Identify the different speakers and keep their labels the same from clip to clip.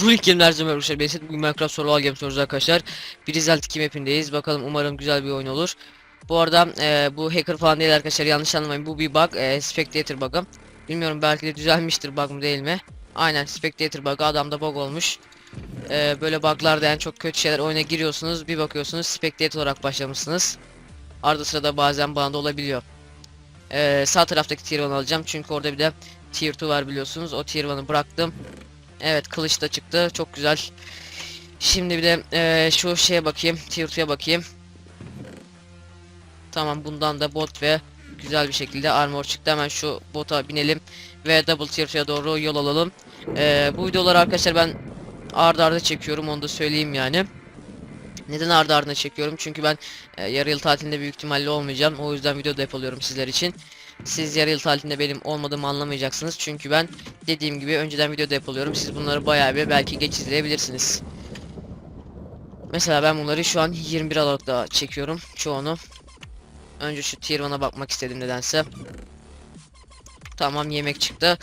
Speaker 1: Rulik Game'ler izleme arkadaşlar. Ben Esat. bugün Minecraft Survival Games oynuyoruz arkadaşlar. Bir Result 2 mapindeyiz. Bakalım umarım güzel bir oyun olur. Bu arada e, bu hacker falan değil arkadaşlar yanlış anlamayın. Bu bir bug. E, Spectator bug'ı. Bilmiyorum belki de düzelmiştir bug mı değil mi? Aynen Spectator bug'ı adamda bug olmuş. E, böyle bug'larda en çok kötü şeyler oyuna giriyorsunuz. Bir bakıyorsunuz Spectator olarak başlamışsınız. Arada sırada bazen bana da olabiliyor. E, sağ taraftaki tier 1 alacağım. Çünkü orada bir de tier 2 var biliyorsunuz. O tier 1'ı bıraktım. Evet kılıç da çıktı. Çok güzel. Şimdi bir de eee, şu şeye bakayım. Tier 2'ye bakayım. Tamam bundan da bot ve güzel bir şekilde armor çıktı. Hemen şu bota binelim ve double tier 2'ye doğru yol alalım. Eee, bu videoları arkadaşlar ben ard arda çekiyorum onu da söyleyeyim yani. Neden ard ardına çekiyorum? Çünkü ben e, yarı yıl tatilinde büyük ihtimalle olmayacağım. O yüzden video depoluyorum sizler için. Siz yarı yıl tatilinde benim olmadığımı anlamayacaksınız. Çünkü ben dediğim gibi önceden video depoluyorum. Siz bunları bayağı bir belki geç izleyebilirsiniz. Mesela ben bunları şu an 21 Aralık'ta çekiyorum çoğunu. Önce şu tier 1'a bakmak istedim nedense. Tamam yemek çıktı.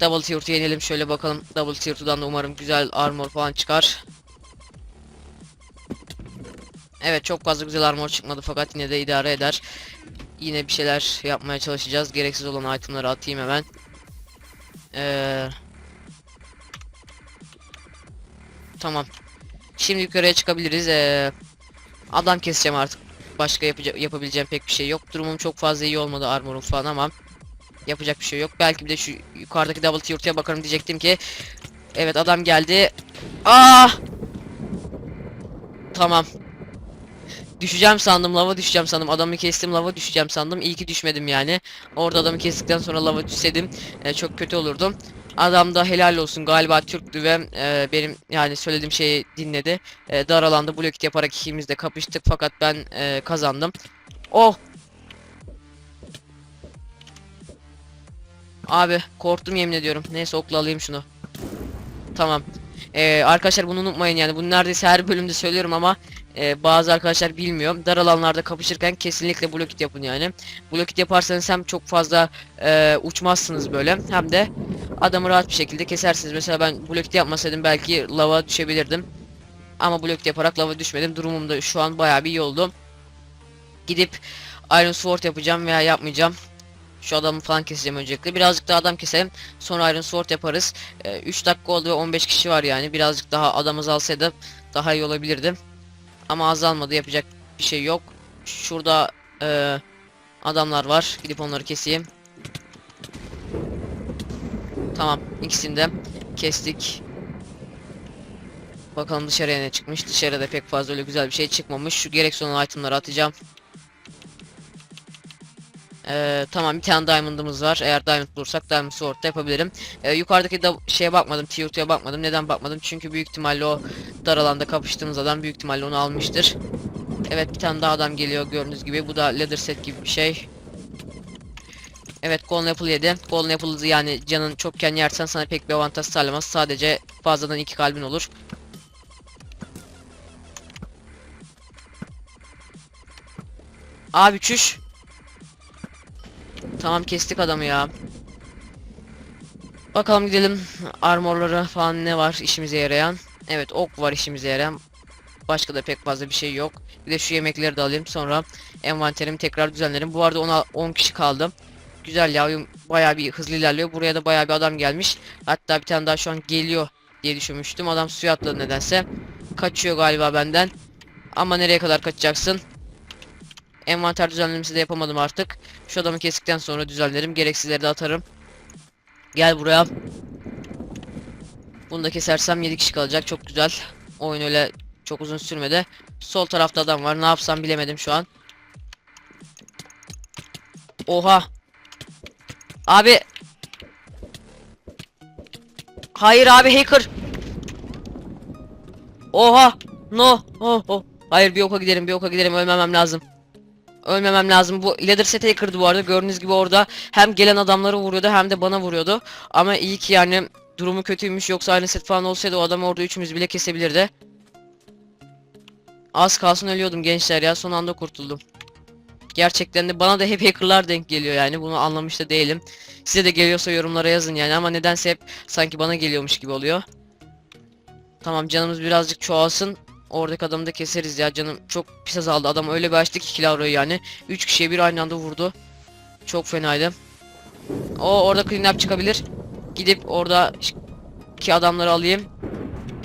Speaker 1: Double tier 2 yenelim şöyle bakalım. Double tier 2'dan da umarım güzel armor falan çıkar. Evet çok fazla güzel armor çıkmadı fakat yine de idare eder. Yine bir şeyler yapmaya çalışacağız. Gereksiz olan itemları atayım hemen. Ee, tamam. Şimdi yukarıya çıkabiliriz. Ee, adam keseceğim artık. Başka yapabileceğim pek bir şey yok. Durumum çok fazla iyi olmadı armorum falan ama yapacak bir şey yok. Belki bir de şu yukarıdaki double tier'e bakarım diyecektim ki. Evet adam geldi. Ah! Tamam. Düşeceğim sandım lava düşeceğim sandım. Adamı kestim lava düşeceğim sandım. İyi ki düşmedim yani. Orada adamı kestikten sonra lava düşseydim e, çok kötü olurdum adam da helal olsun galiba Türktü ve e, benim yani söylediğim şeyi dinledi. E, dar alanda blok yaparak ikimiz de kapıştık fakat ben e, kazandım. Oh! Abi korktum yemin ediyorum. Neyse okla alayım şunu. Tamam. Ee, arkadaşlar bunu unutmayın yani. Bunu neredeyse her bölümde söylüyorum ama e, bazı arkadaşlar bilmiyor. Dar alanlarda kapışırken kesinlikle blokit yapın yani. Blokit yaparsanız hem çok fazla e, uçmazsınız böyle hem de adamı rahat bir şekilde kesersiniz. Mesela ben blokit yapmasaydım belki lava düşebilirdim. Ama blokit yaparak lava düşmedim. Durumum da şu an bayağı bir iyi oldu. Gidip Iron Sword yapacağım veya yapmayacağım. Şu adamı falan keseceğim öncelikle. Birazcık daha adam keselim. Sonra Iron Sword yaparız. 3 dakika oldu ve 15 kişi var yani. Birazcık daha adam azalsaydı daha iyi olabilirdi. Ama azalmadı yapacak bir şey yok. Şurada e, adamlar var. Gidip onları keseyim. Tamam ikisini de kestik. Bakalım dışarıya ne çıkmış. Dışarıda pek fazla öyle güzel bir şey çıkmamış. Şu gereksiz olan itemları atacağım. Ee, tamam bir tane diamond'ımız var. Eğer diamond bulursak diamond sword yapabilirim. Ee, yukarıdaki da şeye bakmadım. Tier 2'ye bakmadım. Neden bakmadım? Çünkü büyük ihtimalle o dar alanda kapıştığımız adam büyük ihtimalle onu almıştır. Evet bir tane daha adam geliyor gördüğünüz gibi. Bu da leather set gibi bir şey. Evet golden apple yedi. Golden apple yani canın çokken yersen sana pek bir avantaj sağlamaz. Sadece fazladan iki kalbin olur. Abi çüş. Tamam kestik adamı ya. Bakalım gidelim armorları falan ne var işimize yarayan. Evet ok var işimize yarayan. Başka da pek fazla bir şey yok. Bir de şu yemekleri de alayım sonra envanterimi tekrar düzenlerim. Bu arada 10, 10 kişi kaldı. Güzel ya oyun bayağı bir hızlı ilerliyor. Buraya da bayağı bir adam gelmiş. Hatta bir tane daha şu an geliyor diye düşünmüştüm. Adam suya atladı nedense. Kaçıyor galiba benden. Ama nereye kadar kaçacaksın? Envanter düzenlemesi de yapamadım artık. Şu adamı kestikten sonra düzenlerim. Gereksizleri de atarım. Gel buraya. Bunu da kesersem 7 kişi kalacak. Çok güzel. Oyun öyle çok uzun sürmedi. Sol tarafta adam var. Ne yapsam bilemedim şu an. Oha. Abi. Hayır abi hacker. Oha. No. Oh, oh. Hayır bir oka gidelim bir oka gidelim ölmemem lazım. Ölmemem lazım. Bu leather set'e kırdı bu arada. Gördüğünüz gibi orada hem gelen adamları vuruyordu hem de bana vuruyordu. Ama iyi ki yani durumu kötüymüş. Yoksa aynı set falan olsaydı o adam orada üçümüz bile kesebilirdi. Az kalsın ölüyordum gençler ya. Son anda kurtuldum. Gerçekten de bana da hep hackerlar denk geliyor yani. Bunu anlamış da değilim. Size de geliyorsa yorumlara yazın yani ama nedense hep sanki bana geliyormuş gibi oluyor. Tamam canımız birazcık çoğalsın. Oradaki adamı da keseriz ya canım. Çok pis azaldı. Adam öyle bir açtı ki Kilavro'yu yani. 3 kişiye bir aynı anda vurdu. Çok fenaydı. O orada clean up çıkabilir. Gidip orada ki adamları alayım.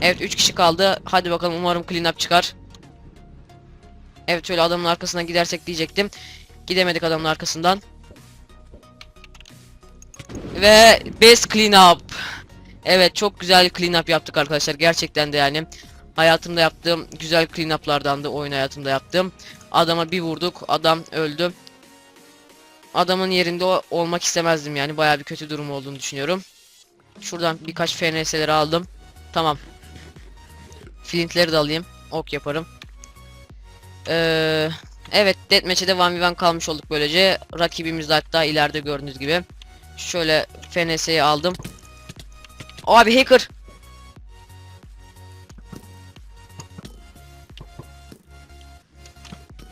Speaker 1: Evet 3 kişi kaldı. Hadi bakalım umarım clean up çıkar. Evet şöyle adamın arkasına gidersek diyecektim. Gidemedik adamın arkasından. Ve best clean up. Evet çok güzel clean up yaptık arkadaşlar. Gerçekten de yani Hayatımda yaptığım güzel clean up'lardan da oyun hayatımda yaptığım. Adama bir vurduk, adam öldü. Adamın yerinde olmak istemezdim yani bayağı bir kötü durum olduğunu düşünüyorum. Şuradan birkaç FNS'leri aldım. Tamam. Flintleri de alayım. Ok yaparım. Ee, evet Deathmatch'e de 1v1 kalmış olduk böylece. Rakibimiz de hatta ileride gördüğünüz gibi. Şöyle FNS'yi aldım. Abi hacker.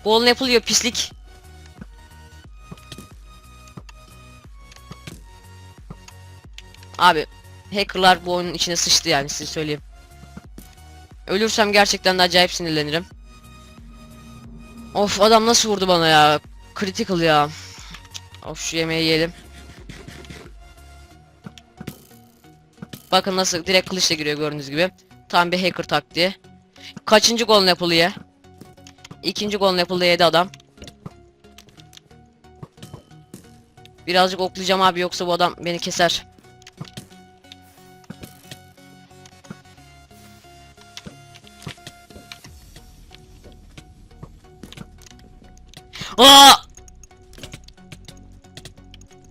Speaker 1: Golden Apple yiyor pislik. Abi hackerlar bu oyunun içine sıçtı yani size söyleyeyim. Ölürsem gerçekten de acayip sinirlenirim. Of adam nasıl vurdu bana ya. Critical ya. Of şu yemeği yiyelim. Bakın nasıl direkt kılıçla giriyor gördüğünüz gibi. Tam bir hacker taktiği. Kaçıncı Golden Apple'ı ye? İkinci Golden Apple'da yedi adam. Birazcık oklayacağım abi yoksa bu adam beni keser. Aa!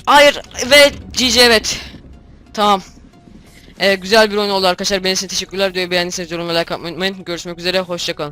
Speaker 1: Hayır ve GG evet. Tamam. Ee, güzel bir oyun oldu arkadaşlar. İçin teşekkürler. Videoyu beğendiyseniz yorum ve like atmayı unutmayın. Görüşmek üzere. Hoşçakalın.